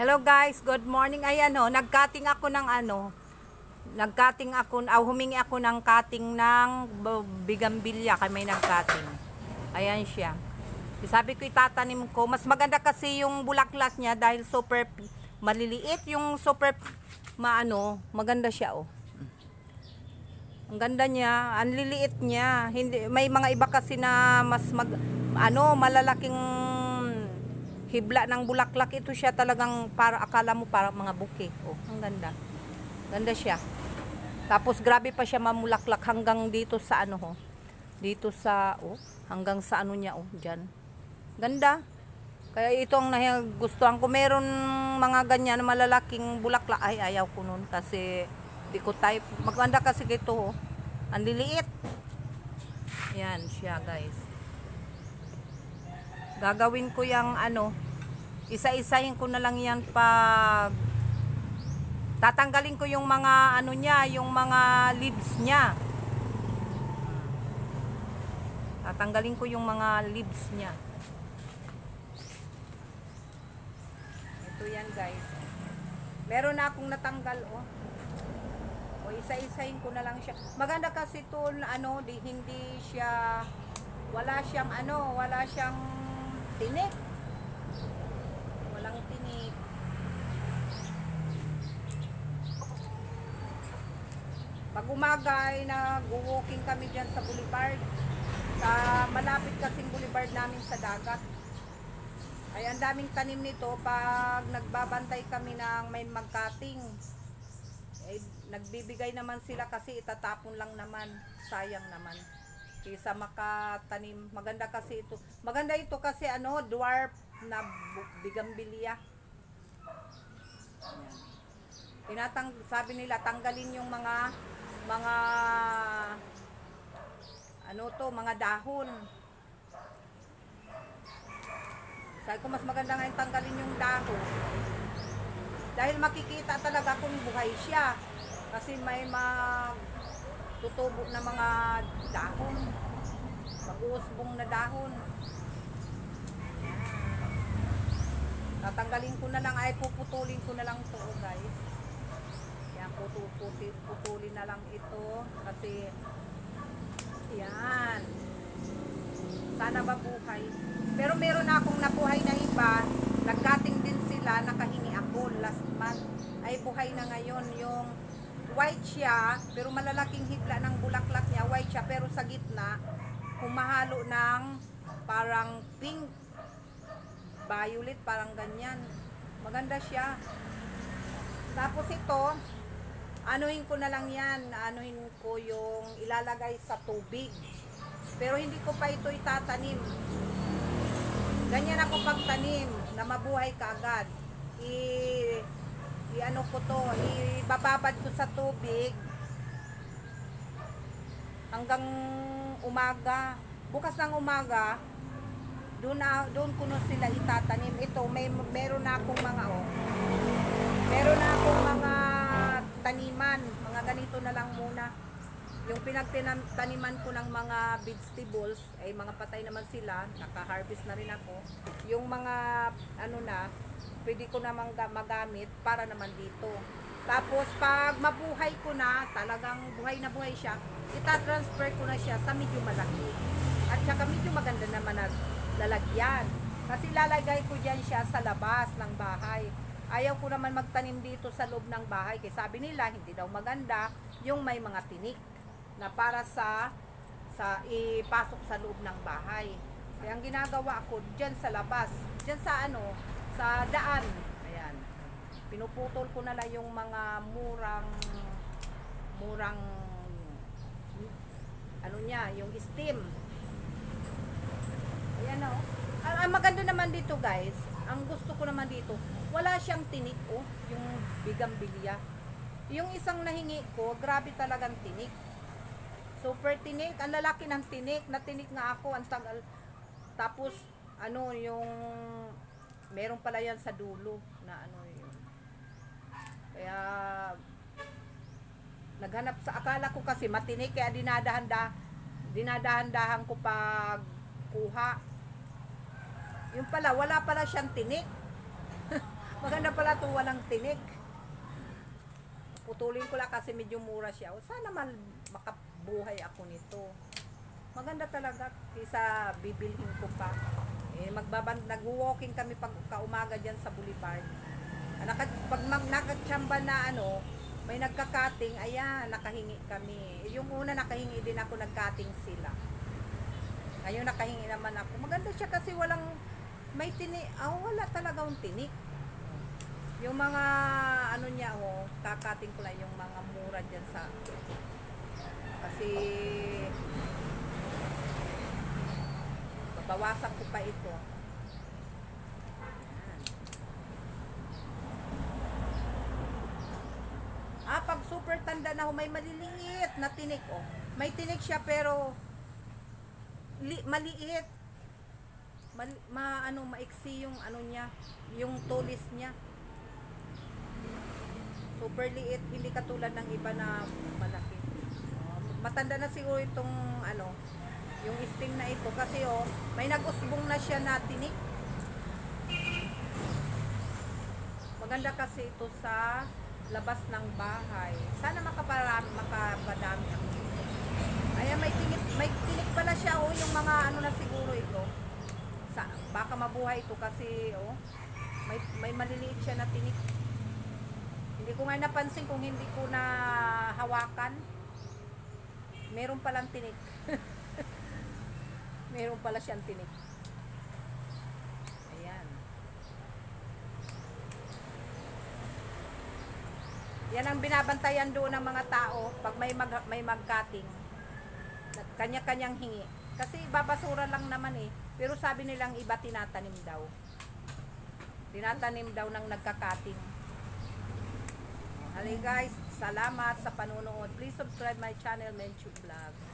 Hello guys, good morning. Ayan o, nag-cutting ako ng ano, nag-cutting ako, ah, humingi ako ng cutting ng bigambilya kay may nag-cutting. Ayan siya. Sabi ko itatanim ko, mas maganda kasi yung bulaklak niya dahil super maliliit yung super maano, maganda siya oh. Ang ganda niya, ang liliit niya. Hindi may mga iba kasi na mas mag ano, malalaking hibla ng bulaklak ito siya talagang para akala mo para mga buke. Oh, ang ganda. Ganda siya. Tapos grabe pa siya mamulaklak hanggang dito sa ano ho. Dito sa oh, hanggang sa ano niya oh, diyan. Ganda. Kaya ito ang nagustuhan ko. Meron mga ganyan malalaking bulaklak. Ay, ayaw ko nun kasi di ko type. Maganda kasi ito oh. Ang liliit. Yan siya guys. Gagawin ko yung ano, isa-isahin ko na lang yan pag tatanggalin ko yung mga ano niya, yung mga leaves niya. Tatanggalin ko yung mga leaves niya. Ito yan guys. Meron na akong natanggal oh. O isa-isahin ko na lang siya. Maganda kasi ito ano, di, hindi siya wala siyang ano, wala siyang tinik. Walang tinik. Pag umaga ay nag-walking kami dyan sa boulevard. Sa malapit kasing boulevard namin sa dagat. Ay ang daming tanim nito pag nagbabantay kami ng may magkating. Eh, nagbibigay naman sila kasi itatapon lang naman. Sayang naman kaysa makatanim. Maganda kasi ito. Maganda ito kasi ano, dwarf na bigambilya. Tinatang sabi nila tanggalin yung mga mga ano to, mga dahon. Sabi ko mas maganda nga yung tanggalin yung dahon. Dahil makikita talaga kung buhay siya. Kasi may mag tutubo na mga dahon. Mag-uusbong na dahon. Tatanggalin ko na lang, ay puputulin ko na lang to guys. Yan, putu, puti, na lang ito. Kasi, yan. Sana mabuhay. Pero meron na akong nabuhay na iba. Nagkating din sila, nakahingi ako last month. Ay buhay na ngayon yung white siya, pero malalaking hibla ng bulaklak niya, white siya, pero sa gitna, humahalo ng parang pink, violet, parang ganyan. Maganda siya. Tapos ito, anuhin ko na lang yan, anuhin ko yung ilalagay sa tubig. Pero hindi ko pa ito itatanim. Ganyan ako pagtanim, na mabuhay ka agad. I i-ano ko to, ibababad ko sa tubig hanggang umaga. Bukas ng umaga, doon doon ko na sila itatanim. Ito may meron na akong mga oh. Meron na akong mga taniman, mga ganito na lang muna. Yung pinagtaniman ko ng mga vegetables, ay mga patay naman sila, naka-harvest na rin ako. Yung mga ano na, pwede ko namang ga- magamit para naman dito. Tapos pag mabuhay ko na, talagang buhay na buhay siya, itatransfer ko na siya sa medyo malaki. At saka medyo maganda naman na lalagyan. Kasi lalagay ko dyan siya sa labas ng bahay. Ayaw ko naman magtanim dito sa loob ng bahay. Kasi sabi nila, hindi daw maganda yung may mga tinik na para sa sa ipasok sa loob ng bahay. Kaya ang ginagawa ko diyan sa labas, diyan sa ano, sa daan. Ayan. Pinuputol ko na lang yung mga murang murang ano niya, yung steam. Ayan oh. Ang, ang maganda naman dito guys, ang gusto ko naman dito, wala siyang tinik oh, yung bigambilya. Yung isang nahingi ko, grabe talagang tinik. Super tinik, ang lalaki ng tinik, natinik nga ako, ang tagal. Tapos, ano, yung, meron pala yan sa dulo, na ano yun. Kaya, naghanap sa, akala ko kasi matinik, kaya dinadahan-dahan, dinadahan-dahan ko pag kuha. Yung pala, wala pala siyang tinik. Maganda pala to walang tinik. Putulin ko lang kasi medyo mura siya. Sana mal makabuhay ako nito. Maganda talaga kaysa bibilhin ko pa. Eh, magbaban, nag-walking kami pag kaumaga dyan sa boulevard. Ah, Naka, pag mag, nakatsamba na ano, may nagka-cutting, ayan, nakahingi kami. Yung una nakahingi din ako, nag-cutting sila. Ngayon nakahingi naman ako. Maganda siya kasi walang, may tini, ah, wala talagang tinik. Yung mga, ano niya, oh, kakating ko lang yung mga mura dyan sa, kasi, babawasan ko pa ito. Ayan. Ah, pag super tanda na ako, may maliliit na tinik, oh. May tinik siya pero li, maliit. Mali, ma, ano, maiksi yung ano niya, yung tulis niya. Super liit, hindi katulad ng iba na malaki. Oh, matanda na siguro itong ano, yung sting na ito kasi oh, may nag-usbong na siya na tinik. Maganda kasi ito sa labas ng bahay. Sana makaparami, makapadami ang. Ayan, may tinik, may tinik pala siya oh, yung mga ano na siguro ito. Sa, baka mabuhay ito kasi oh, may, may maliliit siya na tinik. Hindi ko nga napansin kung hindi ko na hawakan. Meron palang tinik. Meron pala siyang tinik. Ayan. Yan ang binabantayan doon ng mga tao pag may mag, may mag-cutting. Kanya-kanyang hingi. Kasi babasura lang naman eh. Pero sabi nilang iba tinatanim daw. Tinatanim daw ng nagka-cutting. Halay guys, salamat sa panunood. Please subscribe my channel, Menchu Vlog.